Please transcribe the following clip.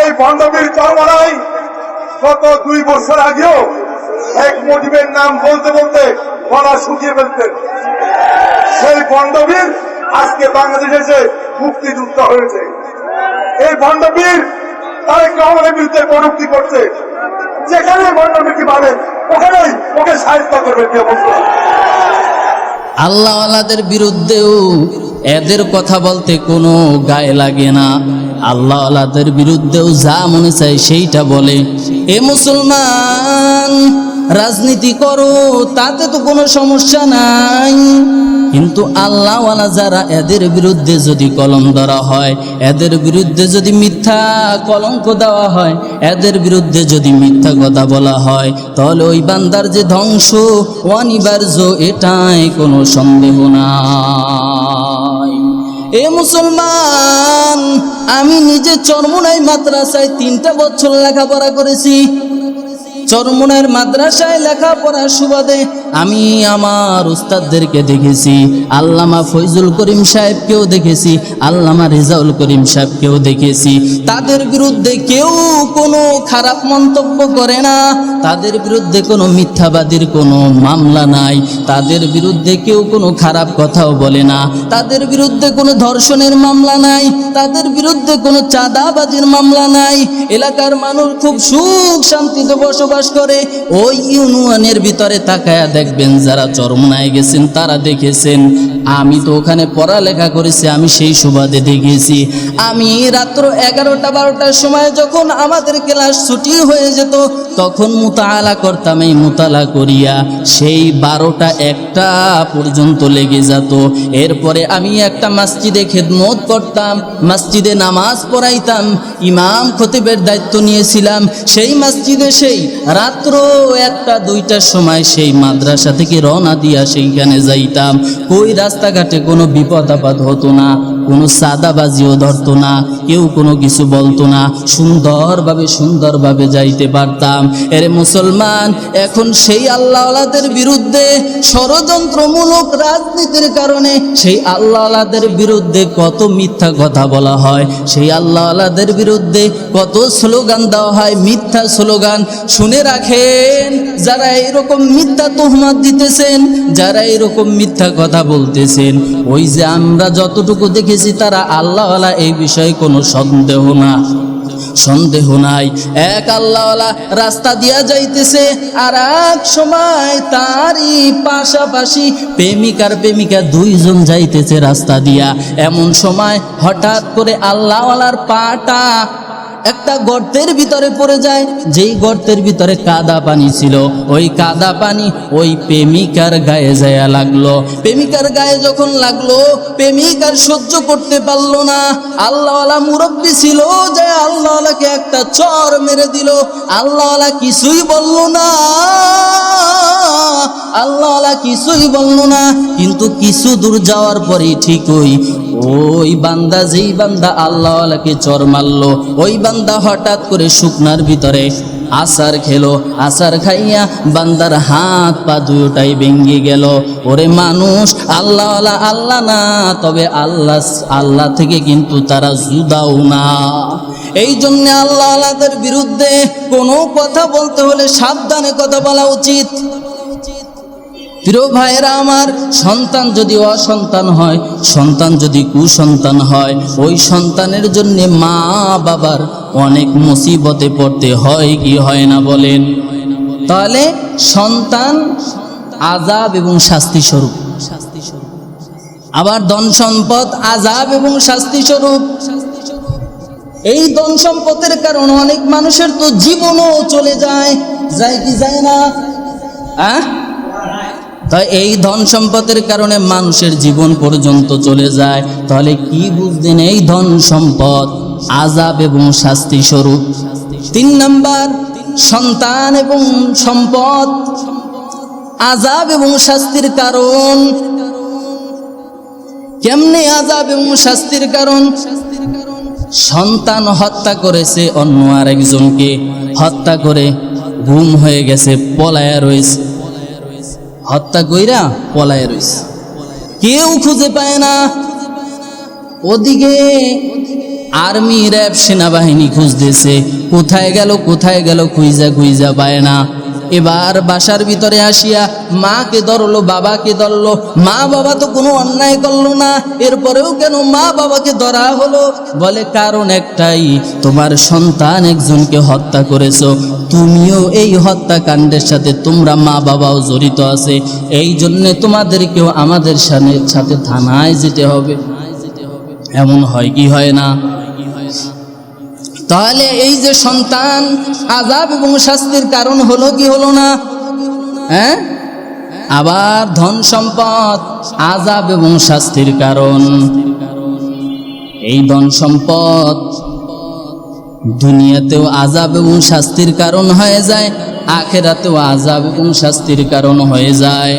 এই ভণ্ডবীর চরমনাই গত দুই বছর আগেও এক মুজিবের নাম বলতে বলতে গলা শুকিয়ে ফেলতেন। সেই ভণ্ডবীর আজকে বাংলাদেশে মুক্তিযুক্ত হয়েছে। এই ভণ্ডবীর তারেক রহমানের বিরুদ্ধে প্রযুক্তি করছে। যেখানে ভণ্ডবীরকে পাবেন, ওখানেই ওকে সাহিত্য করবে, প্রিয় বন্ধুরা। আল্লাহওয়ালাদের বিরুদ্ধেও এদের কথা বলতে কোনো গায়ে লাগে না। আল্লাহওয়ালাদের বিরুদ্ধেও যা মনে চায় সেইটা বলে। এ মুসলমান রাজনীতি করো, তাতে তো কোনো সমস্যা নাই। কিন্তু আল্লাহওয়ালা যারা এদের বিরুদ্ধে যদি কলম ধরা হয়, এদের বিরুদ্ধে যদি মিথ্যা কলঙ্ক দেওয়া হয়, এদের বিরুদ্ধে যদি মিথ্যা কথা বলা হয়, তাহলে ওই বান্দার যে ধ্বংস, অনিবার্য, এটাই কোনো সন্দেহ নাই। এ মুসলমান, আমি নিজে চরমুনাই মাদ্রাসায় তিনটা বছর লেখাপড়া করেছি। চরমুনার মাদ্রাসায় লেখাপড়ার সুবাদে আমি আমার উস্তাদদেরকে দেখেছি, আল্লামা ফৈজুল করিম সাহেবকেও দেখেছি, আল্লামা রেজাউল করিম সাহেবকেও দেখেছি। তাদের বিরুদ্ধে কেউ কোনো খারাপ মন্তব্য করে না, তাদের বিরুদ্ধে কোনো মিথ্যাবাদীর কোনো মামলা নাই, তাদের বিরুদ্ধে কেউ কোনো খারাপ কথাও বলে না, তাদের বিরুদ্ধে কোনো ধর্ষণের মামলা নাই, তাদের বিরুদ্ধে কোনো চাঁদাবাজির মামলা নাই। এলাকার মানুষ খুব সুখ শান্তিতে বসবাস করে, ওই ইউনিয়নের ভিতরে তাকায়া দেখবেন যারা চরমনায় গেছেন, তারা দেখেছেন, আমি তো ওখানে পড়ালেখা করেছি, আমি সেই সুবাদে দেখেছি। আমি রাত্র এগারোটা, বারোটার সময় যখন আমাদের ক্লাস ছুটি হয়ে যেত, তখন মুতালা করতাম, এই মুতালা করিয়া সেই বারোটা, একটা পর্যন্ত লেগে যেত। এরপরে আমি একটা মসজিদে খেদমত করতাম, মসজিদে নামাজ পড়াইতাম, ইমাম খতিবের দায়িত্ব নিয়েছিলাম। সেই মসজিদে সেই রাত্র একটা, দুইটার সময় সেই মাদ্রাসা থেকে রওনা দিয়া সেইখানে যাইতাম। ওই রাস্তাঘাটে কোনো বিপদ আপদ হতো না। কোনো সাদাবাজিও ধরতো না, কেউ কোনো কিছু বলতো না। সুন্দরভাবে সুন্দরভাবে যাইতে পারতাম। এরে মুসলমান, এখন সেই আল্লাহওয়ালাদের বিরুদ্ধে ষড়যন্ত্রমূলক রাজনীতির কারণে সেই আল্লাহওয়ালাদের বিরুদ্ধে কত মিথ্যা কথা বলা হয়, সেই আল্লাহওয়ালাদের বিরুদ্ধে কত স্লোগান দেওয়া হয়, মিথ্যা স্লোগান। শুনে রাখেন, যারা এরকম মিথ্যা তোহমাত দিতেছেন, যারা এরকম মিথ্যা কথা বলতেছেন, ওই যে আমরা যতটুকু দেখেছি তারা আল্লাহওয়ালা এই বিষয়ে কোনো সন্দেহ না। সন্দেহ নাই। এক আল্লাহওয়ালা রাস্তা দিয়া যাইতেছে আর এক সময় তারই পাশাপাশি প্রেমিকার প্রেমিকা দুইজন যাইতেছে রাস্তা দিয়া। এমন সময় হঠাৎ করে আল্লাহওয়ালার পাটা একটা গর্তের ভিতরে পড়ে যায়, যেই গর্তের ভিতরে কাদা পানি ছিল, ওই কাদা পানি ওই প্রেমিকার গায়ে যায় লাগল। প্রেমিকার গায়ে যখন লাগল, প্রেমিকার সহ্য করতে পারল না। আল্লাহওয়ালা মুরব্বী ছিল, যে আল্লাহওয়ালাকে একটা চর মেরে দিল। আল্লাহওয়ালা কিছুই বলল না। আল্লাহওয়ালা কিছুই বলল না, কিন্তু কিছু দূর যাওয়ার পরেই ঠিকই ওই বান্দা, যেই বান্দা আল্লাহওয়ালাকে চর মারলো, ওই বান্দা হঠাৎ করে শুকনার ভিতরে আসার খেলো আসার খাইয়া বান্দার হাত পা দুটাই ভেঙ্গে গেল। ওরে মানুষ, আল্লাহওয়ালা আল্লাহ না, তবে আল্লাহ আল্লাহ থেকে কিন্তু তারা জুদাও না। এই জন্য আল্লাহ আল্লাহদের বিরুদ্ধে কোনো কথা বলতে হলে সাবধানে কথা বলা উচিত। প্রিয় ভাইয়েরা, আমার সন্তান যদি অসন্তান হয়, সন্তান যদি কুসন্তান হয়, ওই সন্তানের জন্য মা বাবার অনেক মুসিবতে পড়তে হয় কি হয় না বলেন? তাহলে সন্তান আজাব এবং শাস্তি স্বরূপ আবার ধন সম্পদ আজাব এবং শাস্তি স্বরূপ এই ধন সম্পদের কারণে অনেক মানুষের তো জীবনও চলে যায় যায় কি যায় না? হ্যাঁ? তাই এই ধন সম্পদের কারণে মানুষের জীবন পর্যন্ত চলে যায়। তাহলে কি বুঝলেন এই ধন সম্পদ? আজাব এবং শাস্তি স্বরূপ। তিন নাম্বার, সন্তান এবং সম্পদ। আজাব এবং শাস্তির কারণ। কেমনে আজাব এবং শাস্তির কারণ? সন্তান হত্যা করেছে অন্য আরেকজনকে। হত্যা করে গুম হয়ে গেছে, পলায়া রয়েছে। হত্যা কইরা পলায় রইস কেউ খুঁজে পায় না। ওদিকে আর্মি র্যাব সেনাবাহিনী খুঁজতেছে। কোথায় গেল কোথায় গেল, খুঁজা খুঁজা পায় না। এবার বাসার ভিতরে আসিয়া মাকে ধরলো, বাবাকে ধরলো। মা বাবা তো কোনো অন্যায় করল না। এরপরেও কেন মা বাবাকে ধরা হলো? বলে, কারণ একটাই, তোমার সন্তান একজনকে হত্যা করেছ। তুমিও এই হত্যাকাণ্ডের সাথে তোমরা মা বাবাও জড়িত আছে। এই জন্যে তোমাদেরকেও আমাদের সাথে সাথে থানায় যেতে হবে। এমন হয় কি হয় না? তাহলে এই যে সন্তান আজাব এবং শাস্তির কারণ হলো কি হলো না? হ্যাঁ? আবার ধন সম্পদ আজাব এবং শাস্তির কারণ। এই ধন সম্পদ দুনিয়াতেও আজাব এবং শাস্তির কারণ হয়ে যায়, আখেরাতেও আজাব এবং শাস্তির কারণ হয়ে যায়।